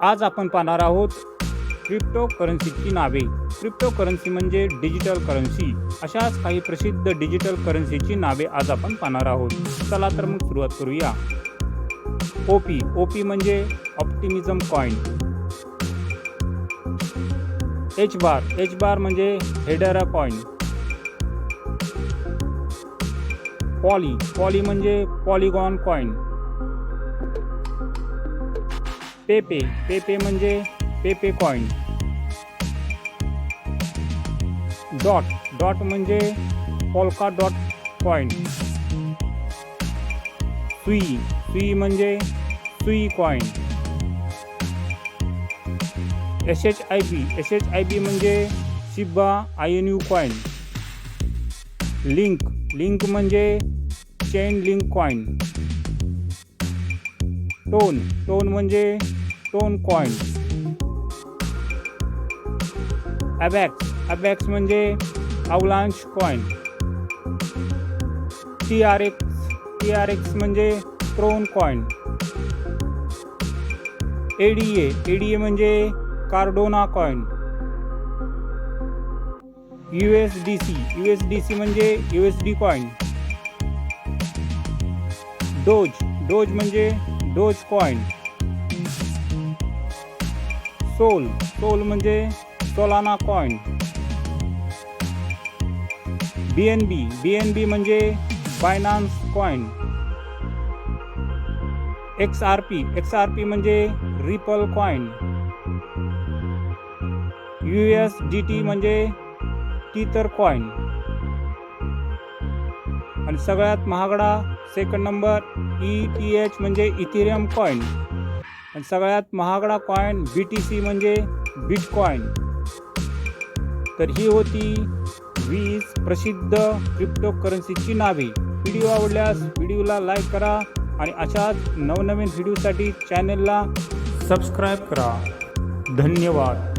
आज आपण पाहणार आहोत क्रिप्टो करन्सीची नावे. क्रिप्टो करन्सी म्हणजे डिजिटल करन्सी अशाच काही प्रसिद्ध डिजिटल करन्सीची नावे आज आपण पाहणार आहोत. चला तर मग सुरुवात करूया. ओ पी ओ पी म्हणजे optimism coin H bar H bar म्हणजे हेडरा कॉइन पॉली पॉली म्हणजे पॉलिगॉन कॉइन पेपे पेपे म्हणजे पेपे कॉइन डॉट डॉट म्हणजे Polkadot coin Sui Sui म्हणजे Sui coin S H I B S H I B म्हणजे Shiba I N U coin link link म्हणजे chain link coin tone tone म्हणजे tone coin अबॅक्स अबॅक्स म्हणजे Avalanche coin T R X T R X म्हणजे Tron coin A D A A D A म्हणजे Cardano coin U S D C म्हणजे U coin Doge Doge म्हणजे Doge coin Sol Sol म्हणजे Solana coin B N B B N B म्हणजे Binance coin X R P X R P म्हणजे Ripple coin U S D T म्हणजे Tether coin आणि सगळ्यात महागडा second number E T H म्हणजे Ethereum coin आणि सगळ्यात महागडा कॉईन बी टी सी म्हणजे बिटकॉईन तर ही होती वीस प्रसिद्ध क्रिप्टो करन्सीची नावे. व्हिडिओ आवडल्यास व्हिडिओला लाईक करा आणि अशाच नवनवीन व्हिडिओसाठी चॅनलला सबस्क्राईब करा. धन्यवाद.